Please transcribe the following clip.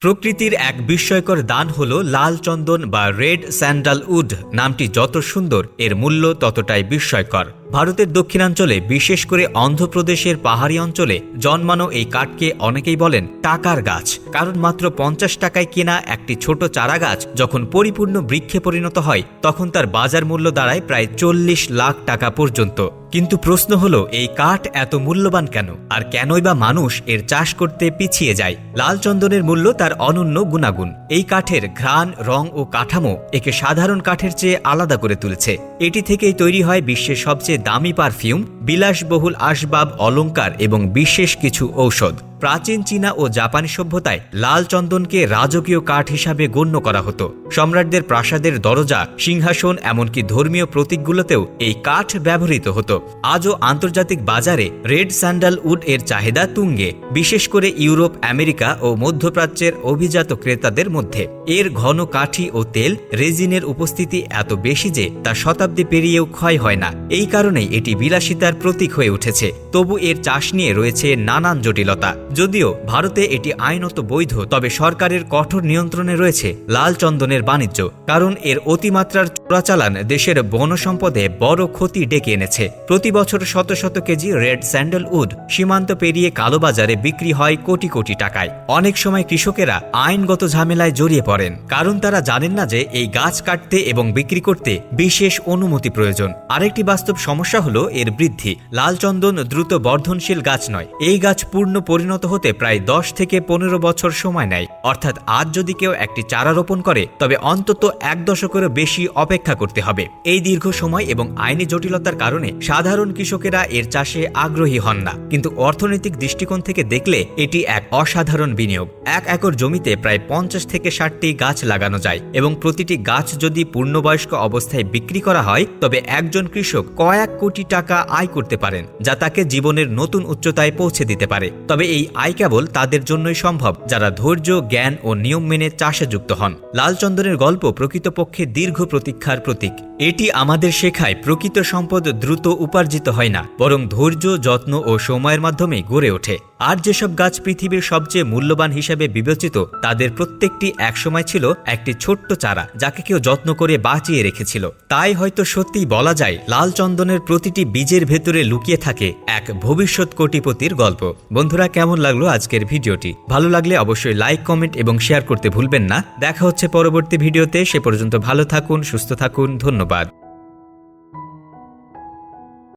প্রকৃতির এক বিস্ময়কর দান হল লাল চন্দন বা রেড স্যান্ডাল উড। নামটি যত সুন্দর, এর মূল্য ততটাই বিস্ময়কর। ভারতের দক্ষিণাঞ্চলে, বিশেষ করে অন্ধ্রপ্রদেশের পাহাড়ি অঞ্চলে, জন্মানো এই কাঠকে অনেকেই বলেন টাকার গাছ। কারণ মাত্র পঞ্চাশ টাকায় কেনা একটি ছোট চারা গাছ যখন পরিপূর্ণ বৃক্ষে পরিণত হয়, তখন তার বাজার মূল্য দাঁড়ায় প্রায় চল্লিশ লাখ টাকা পর্যন্ত। কিন্তু প্রশ্ন হলো, এই কাঠ এত মূল্যবান কেন? আর কেনই বা মানুষ এর চাষ করতে পিছিয়ে যায়? লাল চন্দনের মূল্য তার অনন্য গুণাগুণ। এই কাঠের ঘ্রাণ, রং ও কাঠামো একে সাধারণ কাঠের চেয়ে আলাদা করে তুলেছে। এটি থেকেই তৈরি হয় বিশ্বের সবচেয়ে দামি পারফিউম, বিলাসবহুল আসবাব অলঙ্কার এবং বিশেষ কিছু ঔষধ। প্রাচীন চীনা ও জাপানি সভ্যতায় লাল চন্দনকে রাজকীয় কাঠ হিসাবে গণ্য করা হতো। সম্রাটদের প্রাসাদের দরজা, সিংহাসন, এমনকি ধর্মীয় প্রতীকগুলোতেও এই কাঠ ব্যবহৃত হতো। আজও আন্তর্জাতিক বাজারে রেড স্যান্ডাল উড এর চাহিদা তুঙ্গে, বিশেষ করে ইউরোপ, আমেরিকা ও মধ্যপ্রাচ্যের অভিজাত ক্রেতাদের মধ্যে। এর ঘন কাঠি ও তেল রেজিনের উপস্থিতি এত বেশি যে তা শতাব্দী পেরিয়েও ক্ষয় হয় না। এই কারণেই এটি বিলাসিতার প্রতীক হয়ে উঠেছে। তবু এর চাষ নিয়ে রয়েছে নানান জটিলতা। যদিও ভারতে এটি আইনত বৈধ, তবে সরকারের কঠোর নিয়ন্ত্রণে রয়েছে লাল চন্দনের বাণিজ্য, কারণ এর অতিমাত্রার চোরাচালান দেশের বন সম্পদে বড় ক্ষতি ডেকে এনেছে। প্রতি বছর শত শত কেজি রেড স্যান্ডেল উড সীমান্ত পেরিয়ে কালোবাজারে বিক্রি হয় কোটি কোটি টাকায়। অনেক সময় কৃষকেরা আইনগত ঝামেলায় জড়িয়ে পড়েন, কারণ তারা জানেন না যে এই গাছ কাটতে এবং বিক্রি করতে বিশেষ অনুমতি প্রয়োজন। আরেকটি বাস্তব সমস্যা হলো এর বৃদ্ধি। লাল চন্দন দ্রুত বর্ধনশীল গাছ নয়, এই গাছ পূর্ণ পরিণত হতে প্রায় দশ থেকে পনেরো বছর সময় নেয়। অর্থাৎ আজ যদি কেউ একটি চারা রোপণ করে, তবে অন্তত এক দশকেরও বেশি অপেক্ষা করতে হবে। এই দীর্ঘ সময় এবং আইনি জটিলতার কারণে সাধারণ কৃষকেরা এর চাষে আগ্রহী হন না। কিন্তু অর্থনৈতিক দৃষ্টিকোণ থেকে দেখলে এটি এক অসাধারণ বিনিয়োগ। এক একর জমিতে প্রায় পঞ্চাশ থেকে ষাটটি গাছ লাগানো যায় এবং প্রতিটি গাছ যদি পূর্ণবয়স্ক অবস্থায় বিক্রি করা হয়, তবে একজন কৃষক কয়েক কোটি টাকা আয় করতে পারেন, যা তাকে জীবনের নতুন উচ্চতায় পৌঁছে দিতে পারে। তবে এই আয় কেবল তাদের জন্যই সম্ভব, যারা ধৈর্য, জ্ঞান ও নিয়ম মেনে চাষে যুক্ত হন। লালচন্দনের গল্প প্রকৃতপক্ষে দীর্ঘ প্রতীক্ষার প্রতীক। এটি আমাদের শেখায় প্রকৃত সম্পদ দ্রুত উপার্জিত হয় না, বরং ধৈর্য, যত্ন ও সময়ের মাধ্যমে গড়ে ওঠে। আর যেসব গাছ পৃথিবীর সবচেয়ে মূল্যবান হিসেবে বিবেচিত, তাদের প্রত্যেকটি একসময় ছিল একটি ছোট্ট চারা, যাকে কেউ যত্ন করে বাঁচিয়ে রেখেছিল। তাই হয়তো সত্যিই বলা যায়, লাল চন্দনের প্রতিটি বীজের ভেতরে লুকিয়ে থাকে এক ভবিষ্যৎ কোটিপতির গল্প। বন্ধুরা, কেমন লাগল আজকের ভিডিওটি? ভালো লাগলে অবশ্যই লাইক, কমেন্ট এবং শেয়ার করতে ভুলবেন না। দেখা হচ্ছে পরবর্তী ভিডিওতে, সে পর্যন্ত ভালো থাকুন, সুস্থ থাকুন, ধন্যবাদ। Islamabad.